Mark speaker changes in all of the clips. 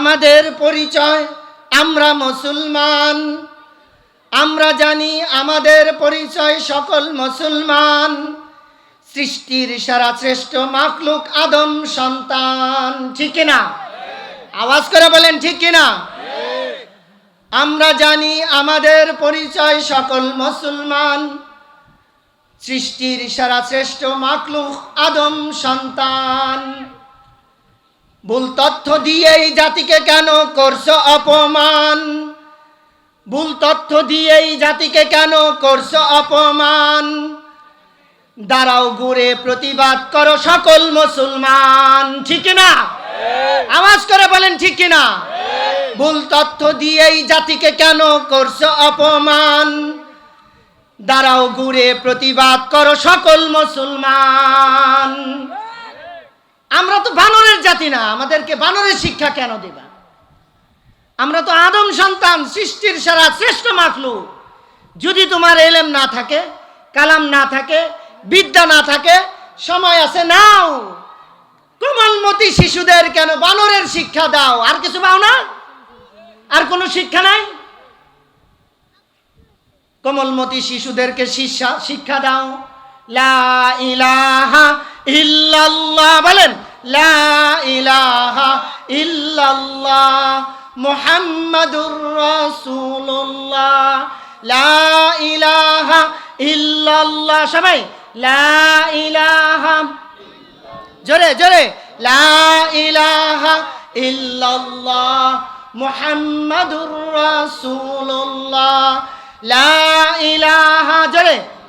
Speaker 1: আমাদের পরিচয়, আমরা মুসলমান। আমরা জানি আমাদের পরিচয় সকল মুসলমান। সৃষ্টির সারা শ্রেষ্ঠ মাকলুক আদম সন্তান। ঠিক না আওয়াজ করে বলেন, ঠিক কিনা? আমরা জানি আমাদের পরিচয় সকল মুসলমান। সৃষ্টির সারা শ্রেষ্ঠ মাকলুক আদম সন্তান। ভুল তথ্য দিয়ে এই জাতিকে কেন করছ অপমান? ভুল তথ্য দিয়েই জাতিকে কেন করছ অপমান? দাঁড়াও, ঘুরে প্রতিবাদ করো সকল মুসলমান। ঠিক না আওয়াজ করে বলেন, ঠিক কিনা? ভুল তথ্য দিয়েই জাতিকে কেন করছ অপমান? দাঁড়াও, ঘুরে প্রতিবাদ করো সকল মুসলমান। আমরা তো বানরের জাতি না, আমাদেরকে বানরের শিক্ষা কেন দেবা? আমরা তো আদম সন্তান, সৃষ্টির সারা শ্রেষ্ঠ মাখলু যদি তোমার এলেম না থাকে, কালাম না থাকে, বিদ্যা না থাকে, সময় আছে নাও। কোমলমতি শিশুদের কেন বানরের শিক্ষা দাও? আর কিছু পাও না? আর কোনো শিক্ষা নাই? কোমলমতি শিশুদেরকে শিক্ষা দাও। লা ইলাহা ইল্লাল্লাহ বলেন। লা ইলাহা ইল্লাল্লাহ মুহাম্মাদুর রাসূলুল্লাহ। লা ইলাহা ইল্লাল্লাহ। সবাই, লা ইলাহা। জোরে জোরে। লা ইলাহা ইল্লাল্লাহ মুহাম্মাদুর রাসূলুল্লাহ। লা ইলাহা। জোরে।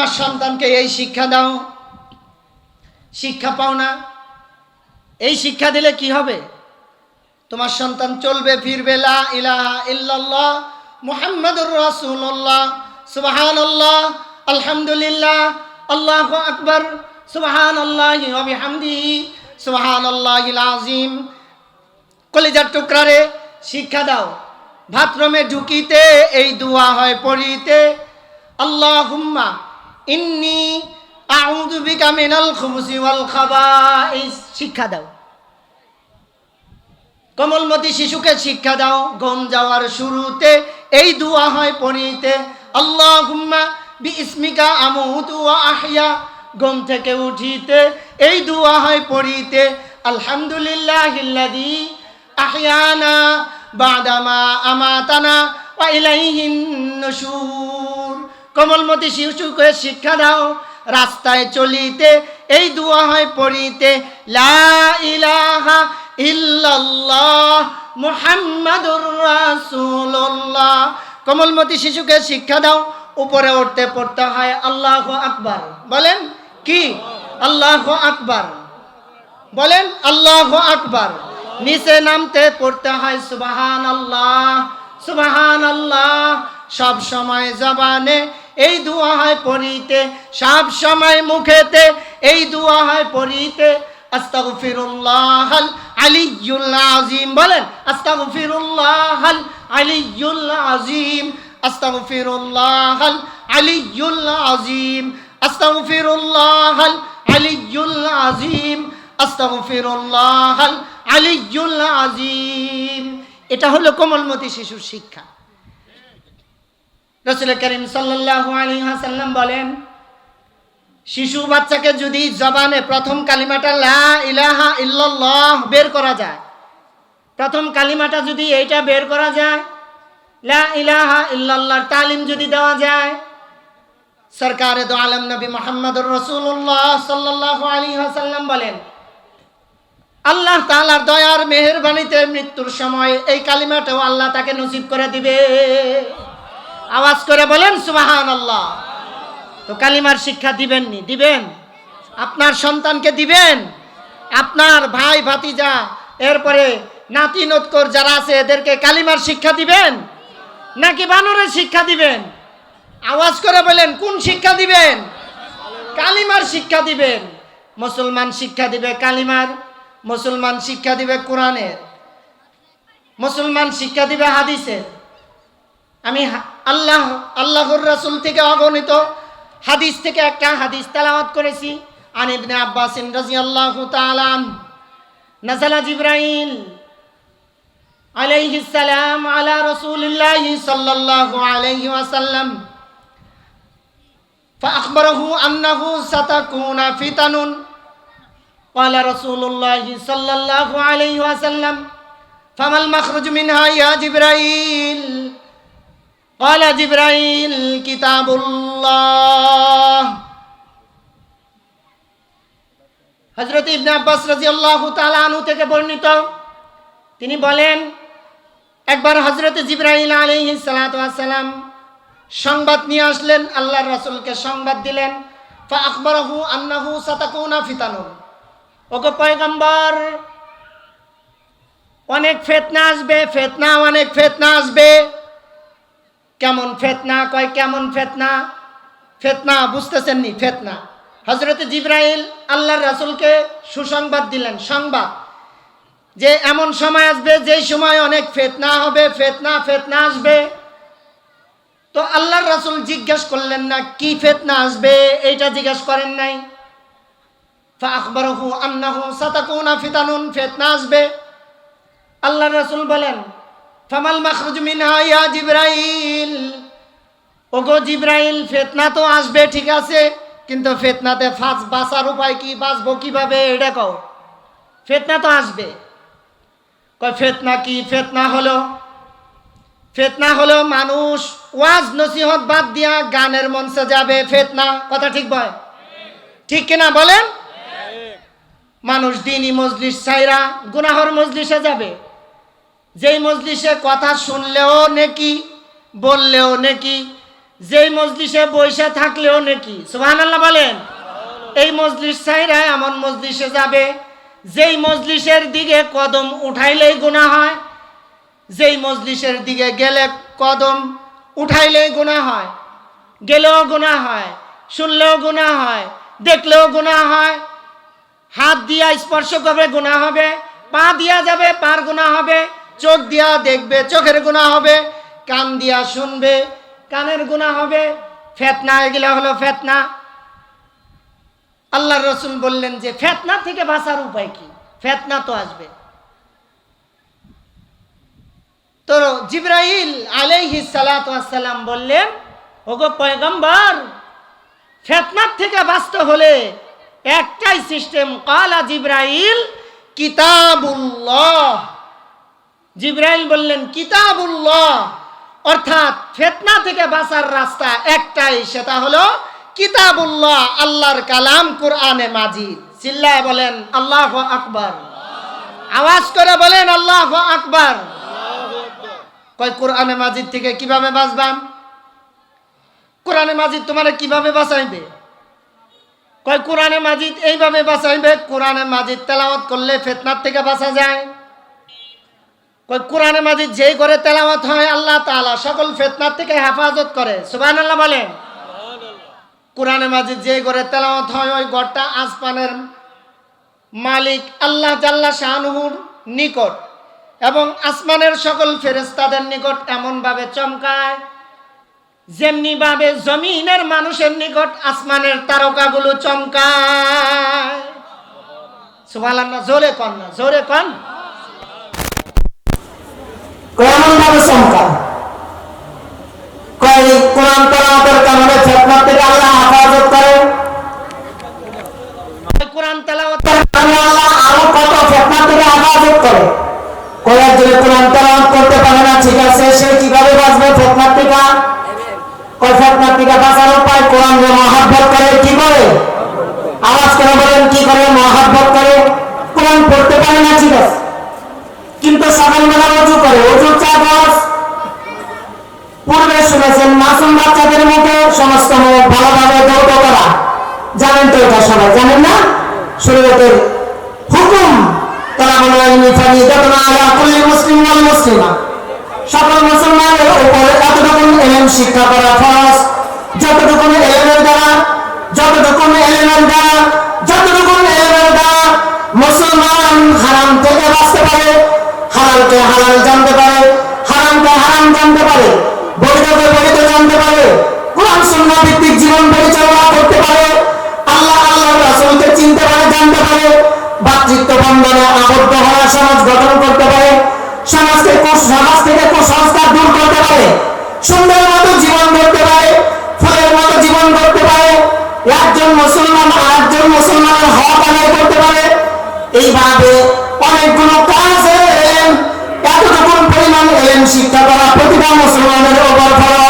Speaker 1: তোমার সন্তানকে এই শিক্ষা দাও। শিক্ষা পাও না। এই শিক্ষা দিলে কি হবে? তোমার সন্তান চলবে, ফিরবে, লা ইলাহা ইল্লাল্লাহ, মুহাম্মাদুর রাসূলুল্লাহ, সুবহানাল্লাহ, আলহামদুলিল্লাহ, আল্লাহু আকবার, সুবহানাল্লাহি ওয়া বিহামদিহি, সুবহানাল্লাহিল আযীম। কলিজার টুকরারে শিক্ষা দাও। বাথরুমে ঢুকিতে এই দোয়া হয়, পড়িতে। আল্লাহুম্মা ইন্নি আউযু বিকা মিনাল খুবুসি ওয়াল খাবাইস। শিক্ষা দাও। কমলমতি শিশুকে শিক্ষা দাও গম যাওয়ার শুরুতে এই দোয়া হয় পড়িতে। আল্লাহুম্মা বিইসমিকা আমুতু ওয়া আহইয়া গম থেকে উঠিতে এই দোয়া হয় পড়িতে। আলহামদুলিল্লাহিল্লাযী আহয়ানা বাদামা আমাতানা ওয়া ইলাইহিন নুশুর। কমলমতি শিশুকে শিক্ষা দাও, রাস্তায় চলিতে, এই দোয়া হয় পড়িতে, লা ইলাহা ইল্লাল্লাহ মুহাম্মাদুর রাসূলুল্লাহ। কমলমতি শিশুকে শিক্ষা দাও, উপরে উঠতে পড়তে হয় আল্লাহ আকবার। বলেন, কি? আল্লাহ আকবার। বলেন, আল্লাহ আকবার। নিচে নামতে পড়তে হয় সুবাহান আল্লাহ সুবাহান আল্লাহ সব সময় জবানে এই দোয়া হয় পড়িতে, সব সময় মুখেতে, এই দোয়া হয় পড়িতে, আস্তাগফিরুল্লাহাল আলিয়্যুল আযীম বলেন, আস্তাগফিরুল্লাহাল আলিয়্যুল আযীম আস্তাগফিরুল্লাহাল আলিয়্যুল আযীম আস্তাগফিরুল্লাহাল আলিয়্যুল আযীম আস্তাগফিরুল্লাহাল আলিয়্যুল আযীম এটা হলো কোমলমতি শিশুর শিক্ষা। রসুল করিম ওয়াসাল্লাম বলেন, শিশু বাচ্চাকে যদি জবানে প্রথম কালিমাটা লা ইলাহা ইল্লাল্লাহ বের করা যায়, প্রথম কালিমাটা যদি এইটা বের করা যায়, লা ইলাহা ইল্লাল্লাহর তালিম যদি দেওয়া যায়, সরকার দো আলম নবী মোহাম্মদুর রসুল্লাহ সাল্লাল্লাহু আলাইহি ওয়াসাল্লাম বলেন, আল্লাহ তাআলার দয়ার মেহেরবানিতে মৃত্যুর সময় এই কালিমাটাও আল্লাহ তাকে নসিব করে দিবে। আওয়াজ করে বলেন সুবাহান আল্লাহ তো কালিমার শিক্ষা দিবেননি, দিবেন। আপনার সন্তানকে দিবেন। আপনার ভাই, ভাতিজা, এরপরে নাতি নৎকর যারা আছে, এদেরকে কালিমার শিক্ষা দিবেন? নাকি বানরের শিক্ষা দিবেন? আওয়াজ করে বলেন, কোন শিক্ষা দিবেন? কালিমার শিক্ষা দিবেন। মুসলমান শিক্ষা দিবে কালিমার, মুসলমান শিক্ষা দিবে কোরআনের, মুসলমান শিক্ষা দিবে হাদিসের। আমি হা- আল্লাহ আল্লাহর রাসূল থেকে অগণিত হাদিস থেকে একটা হাদিস তেলাওয়াত করেছি আন ইবনে আব্বাস রাদিয়াল্লাহু তাআলা আনহু নাযালা জিবরাইল আলাইহিস সালাম আলা রাসূলিল্লাহ সাল্লাল্লাহু আলাইহি ওয়াসাল্লাম فأخبره أنه ستكون فتن قال رسول الله صلى الله عليه وسلم فما المخرج منها يا جبرائيل قال جبرائيل كتاب الله হজরত ইবনে আব্বাস রাদিয়াল্লাহু তাআলা আনহু থেকে বর্ণিত তিনি বলেন একবার হজরত জিব্রাইল আলাইহিস সালাতু ওয়াস সালাম সংবাদ নিয়ে আসলেন আল্লাহর রাসূলকে সংবাদ দিলেন ফা আখবরাহু আন্নাহু সাতাকুনা ফিতানুন ওগো পয়গম্বর অনেক ফেতনা আসবে ফেতনা অনেক ফেতনা আসবে কেমন ফেতনা? কয় কেমন ফেতনা? ফেতনা বুঝতেছেন নি ফেতনা। হজরত জিব্রাইল আল্লাহর রাসুলকে সুসংবাদ দিলেন, সংবাদ। যে এমন সময় আসবে, যেই সময় অনেক ফেতনা হবে, ফেতনা ফেতনা আসবে। তো আল্লাহর রাসুল জিজ্ঞেস করলেন, না, কি ফেতনা আসবে? এইটা জিজ্ঞেস করেন নাই। ফাখবরহু আন্নাহু সাতাকুনা ফিতানুন, ফিতনা আসবে। আল্লাহর রাসুল বলেন ফামাল মাখরুজ মিনহা ইয়া জিবরাইল। ওগো জিব্রাইল ফিতনা তো আসবে ঠিক আছে কিন্তু ফিতনাতে ফাঁস বাঁচার উপায় কি বাঁচবো কীভাবে এটা কও। ফিতনা তো আসবে। কয় ফিতনা কি? ফিতনা হলো ফেতনা হলো মানুষ ওয়াজ নসিহত বাদ দিয়া গানের মঞ্চে যাবে ফেতনা কথা ঠিক বয়? ঠিক কিনা বলেন? মানুষ দিনই মজলিস ছাইরা গুনাহর মজলিসে যাবে। যেই মজলিসে কথা শুনলেও নেকি, বললেও নেকি, যেই মজলিসে বৈশা থাকলেও নেকি, সুবহানাল্লাহ বলেন। এই মজলিস ছাইরা এমন মজলিসে যাবে, যেই মজলিসের দিকে কদম উঠাইলেই গুণা হয়, যেই মজলিসের দিকে গেলে কদম উঠাইলেই গুণা হয়, গেলেও গুণা হয়, শুনলেও গুণা হয়, দেখলেও গুণা হয়, হাত দিয়া স্পর্শ করবে গুণা হবে, পা দিয়া যাবে, পার গুণা হবে চোখ দিয়া দেখবে, চোখের গুণা হবে, কান দিয়া শুনবে, কানের গুণা হবে, ফেতনা, এগুলো হলো ফেতনা। আল্লাহ রসুল বললেন যে, ফেতনা থেকে বাঁচার উপায় কি? ফেতনা তো আসবে। তো জিব্রাইল আলাইহি সালাম বললেন, ওগো পয়গম্বর, ফেতনার থেকে বাঁচতে হলে একটাই সিস্টেম কালা জিব্রাইল, কিতাবুল্লাহ। জিব্রাইল বললেন, কিতাবুল্লাহ। অর্থাৎ ফেতনা থেকে বাঁচার রাস্তা একটাই, সেটা হলো কিতাবুল্লাহ, আল্লাহর কালাম কোরআনে মাজিদ। চিল্লায় বলেন, আল্লাহ আকবার। আওয়াজ করে বলেন, আল্লাহ আকবার। কয়, কোরআনে মাজিদ থেকে কীভাবে বাঁচবাম? কোরআনে মাজিদ তোমার কীভাবে বাঁচাইবে? কয়, কোরআনে মাজিদ এইভাবে বাঁচাইবে, কোরআনে মাজিদ তেলাওয়াত করলে ফেতনার থেকে বাঁচা যায়। কয় কোরআনে মাজিদ যেই করে তেলাওয়াত হয় আল্লাহ তাআলা সকল ফেতনার থেকে হেফাজত করে। সুবহানাল্লাহ বলেন। কোরআনে মাজিদ যেই করে তেলাওয়াত হয় ওই গড়টা আসমানের মালিক আল্লাহ জাল্লা শাহনুহুর নিকট এবং আসমানের সকল ফেরেস্তাদের নিকট এমনভাবে চমকায় যেমনি ভাবে জমিনের মানুষের নিকট আসমানের তারকাগুলো চমকায়। সুবহানাল্লাহ জোরে কন না জোরে কন।
Speaker 2: কেমন ভাবে তেলাওয়াতের হেফাজত করে?
Speaker 1: কোরআন তেলাওয়াত
Speaker 2: কারণে আল্লাহ আরও কত ফিতনা থেকে হেফাজত করে? কয়েক যদি কোরআন তেলাওয়াত করতে পারে না, ঠিক আছে, সে কীভাবে বাঁচবে ফিতনা থেকে? কয় ফিতনা থেকে বাঁচার উপায় কোরআন মহাব্বত করে, কি করে? আওয়াজ করে বলেন, কি করে? শুনেছেন মাসুম বাচ্চাদের মতো সমস্ত ভালোভাবে গল্প করা। জানেন তো এটা সবাই, জানেন না? শরীয়তের হুকুম, তারা বলো মুসলিম ওয়াল মুসলিমা। সকল মুসলমানের উপরে এতটুকু এলেম শিক্ষা করা ফরজ। যতটুকু এলেমের দ্বারা যতটুকু এলেমের দ্বারা যতটুকু এলেমের দ্বারা মুসলমান হারাম থেকে বাঁচতে পারে, হালালকে হালাল জানতে পারে, হারামকে হারাম জানতে পারে। আবদ্ধ হওয়া সমাজ গঠন করতে পারে, সমাজকে সমাজ থেকে কুসংস্কার দূর করতে পারে সুন্দর মতো জীবন করতে পারে, ফলের মতো জীবন করতে পারে, একজন মুসলমান আরেকজন মুসলমানের হক আদায় করতে পারে। এইভাবে অনেকগুলো কাজ এলেন এতটুকু পরিমাণ এলেন শিক্ষা করা প্রতিটা মুসলমানের ওপর ফরজ।